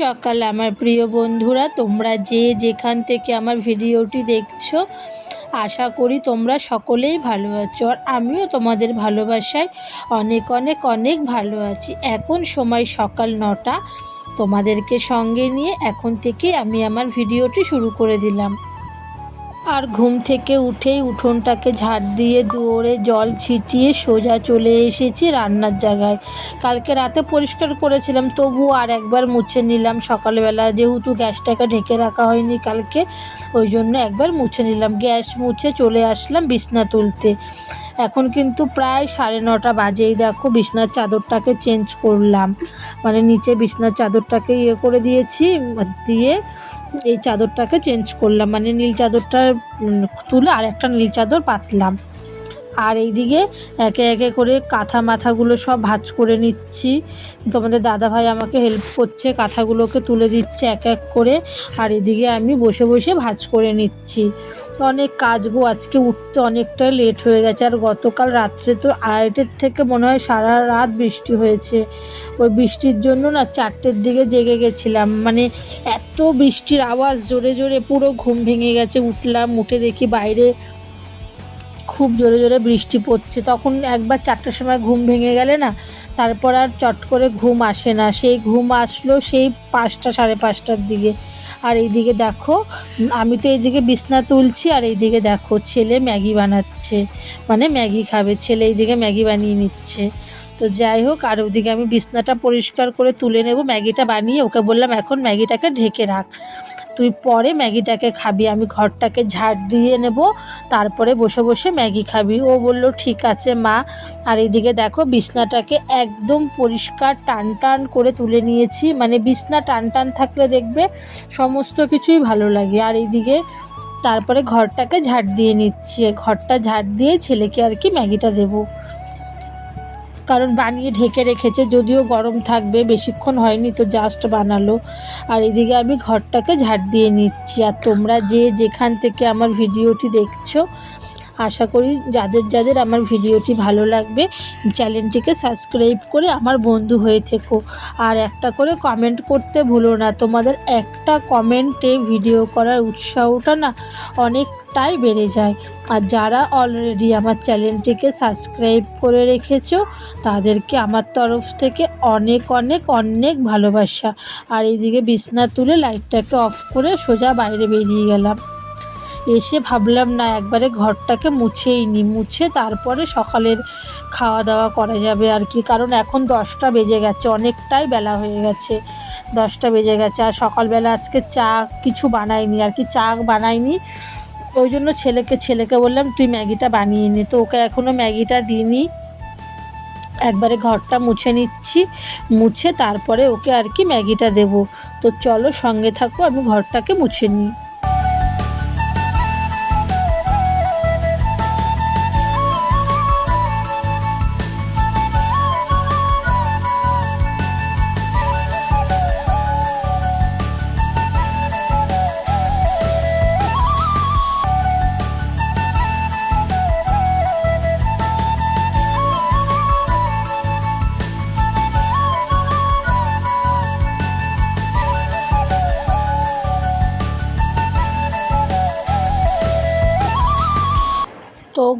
সকাল, আমার প্রিয় বন্ধুরা। তোমরা যে যেখান থেকে আমার ভিডিওটি দেখছ, আশা করি তোমরা সকলেই ভালো আছো। আর আমিও তোমাদের ভালোবাসায় অনেক অনেক অনেক ভালো আছি। এখন সময় সকাল নটা। তোমাদেরকে সঙ্গে নিয়ে এখন থেকে আমি আমার ভিডিওটি শুরু করে দিলাম। আর ঘুম থেকে উঠেই উঠোনটাকে ঝাড় দিয়ে দুয়ারে জল ছিটিয়ে সোজা চলে এসেছি রান্নার জায়গায়। কালকে রাতে পরিষ্কার করেছিলাম তবু আর একবার মুছে নিলাম। সকালবেলা যেহেতু গ্যাসটাকে ঢেকে রাখা হয়নি কালকে, ওই জন্য একবার মুছে নিলাম। গ্যাস মুছে চলে আসলাম বিছনা তুলতে। এখন কিন্তু প্রায় সাড়ে নটা বাজেই দেখো, বিছনার চাদরটাকে চেঞ্জ করলাম। মানে নিচে বিছনার চাদরটাকে ইয়ে করে দিয়েছি, দিয়ে এই চাদরটাকে চেঞ্জ করলাম। মানে নীল চাদরটা তুলে আর একটা নীল চাদর পাতলাম। আর এইদিকে একে একে করে কাঁথা মাথাগুলো সব ভাঁজ করে নিচ্ছি। তোমাদের দাদা ভাই আমাকে হেল্প করছে, কাঁথাগুলোকে তুলে দিচ্ছে এক এক করে। আর এদিকে আমি বসে বসে ভাঁজ করে নিচ্ছি। অনেক কাজ গো, আজকে উঠতে অনেকটাই লেট হয়ে গেছে। আর গতকাল রাত্রে তো আড়াইটের থেকে মনে হয় সারা রাত বৃষ্টি হয়েছে। ওই বৃষ্টির জন্য না চারটের দিকে জেগে গেছিলাম। মানে এত বৃষ্টির আওয়াজ, জোরে জোরে পুরো ঘুম ভেঙে গেছে। উঠলাম, উঠে দেখি বাইরে খুব জোরে জোরে বৃষ্টি পড়ছে। তখন একবার চারটের সময় ঘুম ভেঙে গেলে না, তারপর আর চট করে ঘুম আসে না। সেই ঘুম আসলো সেই পাঁচটা, সাড়ে পাঁচটার দিকে। আর এইদিকে দেখো, আমি তো এইদিকে বিছনা তুলছি আর এইদিকে দেখো ছেলে ম্যাগি বানাচ্ছে। মানে ম্যাগি খাবে, ছেলে এইদিকে ম্যাগি বানিয়ে নিচ্ছে। তো যাই হোক, আর ওদিকে আমি বিছনাটা পরিষ্কার করে তুলে নেব, ম্যাগিটা বানিয়ে। ওকে বললাম, এখন ম্যাগিটাকে ঢেকে রাখ। তুই পরে ম্যাগিটাকে খাবি, আমি ঘরটাকে ঝাড় দিয়ে নেব, তারপরে বসে বসে ম্যাগি খাবি। ও বলল, ঠিক আছে মা। আর এইদিকে দেখো, বিছনাটাকে একদম পরিষ্কার টান টান করে তুলে নিয়েছি। মানে বিছনা টান টান থাকলে দেখবে সমস্ত কিছুই ভালো লাগে। আর এইদিকে তারপরে ঘরটাকে ঝাড় দিয়ে নিচ্ছি। ঘরটা ঝাড় দিয়ে ছেলেকে আর কি ম্যাগিটা দেবো। কারণ বানিয়ে ঢেকে রেখেছে, যদিও গরম থাকবে, বেশিক্ষণ হয়নি তো জাস্ট বানালো। আর এদিকে আমি ঘরটাকে ঝাড় দিয়ে নিচ্ছি। আর তোমরা যে যেখান থেকে আমার ভিডিওটি দেখছ আশা করি যাদের যাদের আমার ভিডিওটি ভালো লাগবে, চ্যানেলটিকে সাবস্ক্রাইব করে আমার বন্ধু হয়ে থেকো। আর একটা করে কমেন্ট করতে ভুলো না, তোমাদের একটা কমেন্টে ভিডিও করার উৎসাহটা না অনেক অনেকটাই বেড়ে যায়। আর যারা অলরেডি আমার চ্যানেলটিকে সাবস্ক্রাইব করে রেখেছো, তাদেরকে আমার তরফ থেকে অনেক অনেক অনেক ভালোবাসা। আর এইদিকে বিছনা তুলে লাইটটাকে অফ করে সোজা বাইরে বেরিয়ে গেলাম। এসে ভাবলাম, না, একবারে ঘরটাকে মুছেই নি, মুছে তারপরে সকালের খাওয়া দাওয়া করা যাবে আর কি। কারণ এখন দশটা বেজে গেছে, অনেকটাই বেলা হয়ে গেছে, দশটা বেজে গেছে। আর সকালবেলা আজকে চা কিছু বানাইনি, আর কি চা বানাইনি। ওই জন্য ছেলেকে ছেলেকে বললাম, তুই ম্যাগিটা বানিয়ে নে। তো ওকে এখনও ম্যাগিটা দিইনি। একবারে ঘরটা মুছে নিচ্ছি, মুছে তারপরে ওকে আর কি ম্যাগিটা দেবো। তো চলো সঙ্গে থাকো, আমি ঘরটাকে মুছে নিই।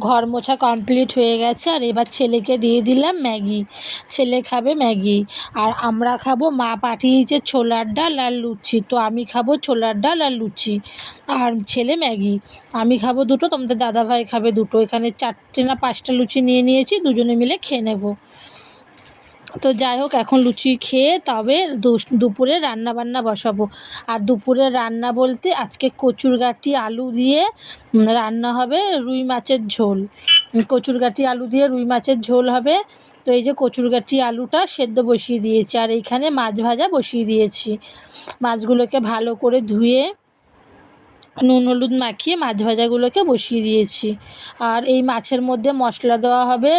ঘর মোছা কমপ্লিট হয়ে গেছে, আর এবার ছেলেকে দিয়ে দিলাম ম্যাগি। ছেলে খাবে ম্যাগি, আর আমরা খাব মা পাঠিয়েছে ছোলার ডাল আর লুচি। তো আমি খাব ছোলার ডাল আর লুচি, আর ছেলে ম্যাগি। আমি খাব দুটো, তোমাদের দাদাভাই খাবে দুটো। এখানে চারটে না পাঁচটা লুচি নিয়ে নিয়েছি, দুজনে মিলে খেয়ে নেব। তো যাই হোক, এখন লুচি খেয়ে তবে দুপুরে রান্না বান্না বসাবো। আর দুপুরে রান্না বলতে আজকে কচুরগাটি আলু দিয়ে রান্না হবে রুই মাছের ঝোল। কচুরগাটি আলু দিয়ে রুই মাছের ঝোল হবে। তো এই যে কচুরগাটি আলুটা সেদ্ধ বসিয়ে দিয়েছি, আর এইখানে মাছ ভাজা বসিয়ে দিয়েছি। মাছগুলোকে ভালো করে ধুয়ে নুন, হলুদ মাখিয়ে মাছ ভাজাগুলোকে বসিয়ে দিয়েছি। আর এই মাছের মধ্যে মশলা দেওয়া হবে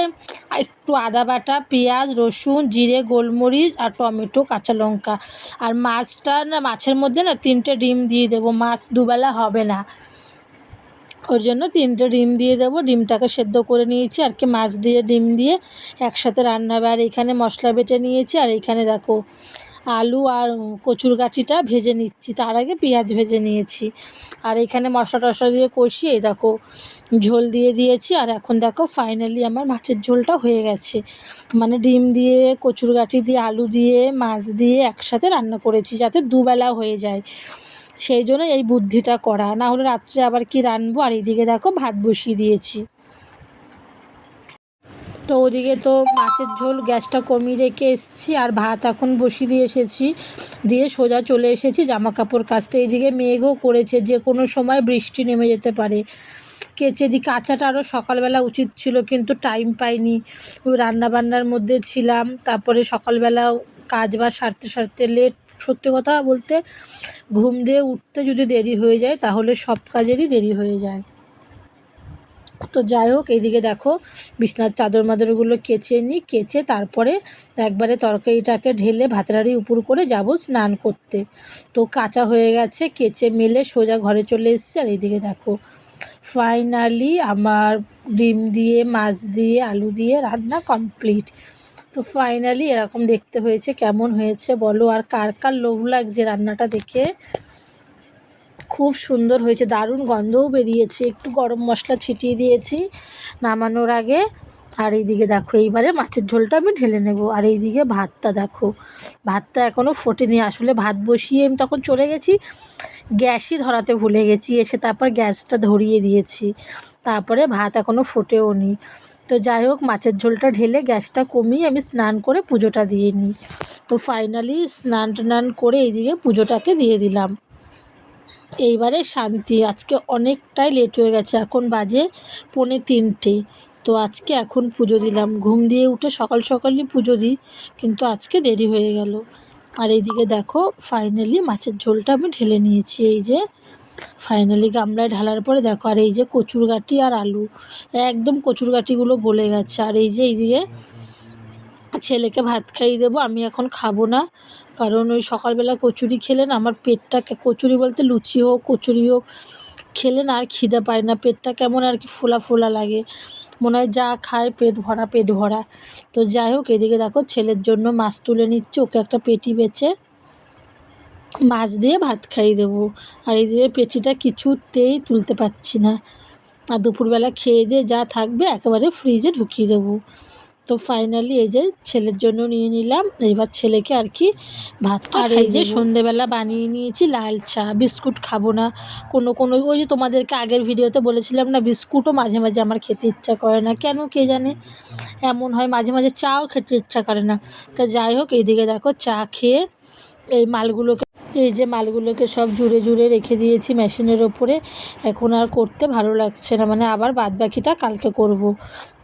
একটু আদা বাটা, পেঁয়াজ, রসুন, জিরে, গোলমরিচ আর টমেটো, কাঁচা লঙ্কা। আর মাছটা না, মাছের মধ্যে না তিনটে ডিম দিয়ে দেবো। মাছ দুবেলা হবে না। ওর জন্য তিনটে ডিম দিয়ে দেবো। ডিমটাকে সেদ্ধ করে নিয়েছি। আর কি মাছ দিয়ে, ডিম দিয়ে একসাথে রান্না হবে। আর এখানে মশলা বেটে নিয়েছি। আর এইখানে দেখো আলু আর কচুর গাঠিটা ভেজে নিচ্ছি। তার আগে পেঁয়াজ ভেজে নিয়েছি। আর এখানে মশলা টশলা দিয়ে কষিয়ে দেখো ঝোল দিয়ে দিয়েছি। আর এখন দেখো ফাইনালি আমার মাছের ঝোলটা হয়ে গেছে। মানে ডিম দিয়ে, কচুর গাঠি দিয়ে, আলু দিয়ে, মাছ দিয়ে একসাথে রান্না করেছি যাতে দুবেলা হয়ে যায়। সেই জন্য এই বুদ্ধিটা করা। না হলে রাত্রে আবার কি রানবো? আর এইদিকে দেখো ভাত বসিয়ে দিয়েছি। তো ওদিকে তো মাছের ঝোল গ্যাসটা কমিয়ে রেখে এসেছি আর ভাত এখন বসিয়ে দিয়ে এসেছি। দিয়ে সোজা চলে এসেছি জামা কাপড় কাচতে। এইদিকে মেঘও করেছে, যে কোনো সময় বৃষ্টি নেমে যেতে পারে। কেচে দিই কাঁচাটা আরও সকালবেলা উচিত ছিল, কিন্তু টাইম পাইনি। ওই রান্নাবান্নার মধ্যে ছিলাম, তারপরে সকালবেলা কাজ বাজ সারতে সারতে লেট সত্যি কথা বলতে, ঘুম দিয়ে উঠতে যদি দেরি হয়ে যায়, তাহলে সব কাজেরই দেরি হয়ে যায়। তো যাই হোক, এইদিকে দেখো বিছনার চাদর মাদরগুলো কেচে নিই কেচে তারপরে একবারে তরকারিটাকে ঢেলে ভাতরাড়ি উপর করে যাব স্নান করতে। তো কাঁচা হয়ে গেছে, কেচে মেলে সোজা ঘরে চলে এসছে। আর এইদিকে দেখো ফাইনালি আমার ডিম দিয়ে, মাছ দিয়ে, আলু দিয়ে রান্না কমপ্লিট তো ফাইনালি এরকম দেখতে হয়েছে, কেমন হয়েছে বলো? আর কার কার লোভ লাগছে রান্নাটা দেখে? খুব সুন্দর হয়েছে, দারুণ গন্ধও বেরিয়েছে। একটু গরম মশলা ছিটিয়ে দিয়েছি নামানোর আগে। আর এইদিকে দেখো, এইবারে মাছের ঝোলটা আমি ঢেলে নেব। আর এইদিকে ভাতটা দেখো, ভাতটা এখনও ফোটেনি। আসলে ভাত বসিয়ে আমি তখন চলে গেছি, গ্যাসই ধরাতে ভুলে গেছি। এসে তারপর গ্যাসটা ধরিয়ে দিয়েছি, তারপরে ভাত এখনও ফোটেও নি তো যাই হোক, মাছের ঝোলটা ঢেলে গ্যাসটা কমিয়ে আমি স্নান করে পুজোটা দিয়ে নিই। তো ফাইনালি স্নান টান করে এইদিকে পুজোটাকে দিয়ে দিলাম। এইবারে শান্তি। আজকে অনেকটাই লেট হয়ে গেছে, এখন বাজে পৌনে তিনটে। তো আজকে এখন পুজো দিলাম। ঘুম দিয়ে উঠে সকাল সকালই পুজো দিই, কিন্তু আজকে দেরি হয়ে গেল। আর এইদিকে দেখো ফাইনালি মাছের ঝোলটা আমি ঢেলে নিয়েছি। এই যে ফাইনালি গামলায় ঢালার পরে দেখো, আর এই যে কচুর আর আলু। একদম কচুর গলে গেছে। আর এই যে এইদিকে ছেলেকে ভাত খাইয়ে দেবো, আমি এখন খাব না। কারণ ওই সকালবেলা কচুরি খেলে না আমার পেটটা কচুরি বলতে লুচি হোক, কচুরি হোক, খেলে না আর খিদে পায় না, পেটটা কেমন আর কি ফোলা ফোলা লাগে। মনে হয় যা খায় পেট ভরা পেট ভরা। তো যাই হোক, এদিকে দেখো ছেলের জন্য মাছ তুলে নিচ্ছে, ওকে একটা পেটি বেচে মাছ দিয়ে ভাত খাইয়ে দেবো। আর এদিকে পেটিটা কিছুতেই তুলতে পারছি না। আর দুপুরবেলা খেয়ে দিয়ে যা থাকবে একেবারে ফ্রিজে ঢুকিয়ে দেবো। তো ফাইনালি এই যে ছেলের জন্য নিয়ে নিলাম। এবার ছেলেকে আর কি ভাতটা আর এই যে সন্ধেবেলা বানিয়ে নিয়েছি লাল চা বিস্কুট খাব না কোনো কোনো ওই যে তোমাদেরকে আগের ভিডিওতে বলেছিলাম না বিস্কুটও মাঝে মাঝে আমার খেতে ইচ্ছা করে না। কেন কে জানে? এমন হয় মাঝে মাঝে চাও খেতে ইচ্ছা করে না। তো যাই হোক এইদিকে দেখো চা খেয়ে এই মালগুলোকে এই যে মালগুলোকে সব জুড়ে জুড়ে রেখে দিয়েছি মেশিনের ওপরে। এখন আর করতে ভালো লাগছে না মানে আবার বাদ বাকিটা কালকে করব।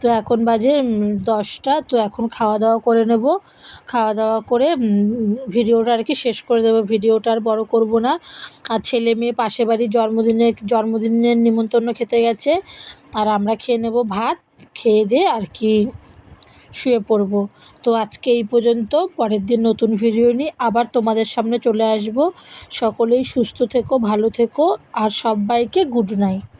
তো এখন বাজে দশটা, তো এখন খাওয়া দাওয়া করে নেব। খাওয়া দাওয়া করে ভিডিওটা আর কি শেষ করে দেবো। ভিডিওটা আর বড়ো করব না। আর ছেলে মেয়ে পাশে বাড়ির জন্মদিনে, জন্মদিনের নিমন্ত্রণ খেতে গেছে। আর আমরা খেয়ে নেব ভাত, খেয়ে দিয়ে আর কি শুয়ে পড়ব। তো আজকে এই পর্যন্ত, পরের দিন নতুন ভিডিও নিয়ে আবার তোমাদের সামনে চলে আসব। সকলেই সুস্থ থেকো, ভালো থেকো, আর সবাইকে গুড নাইট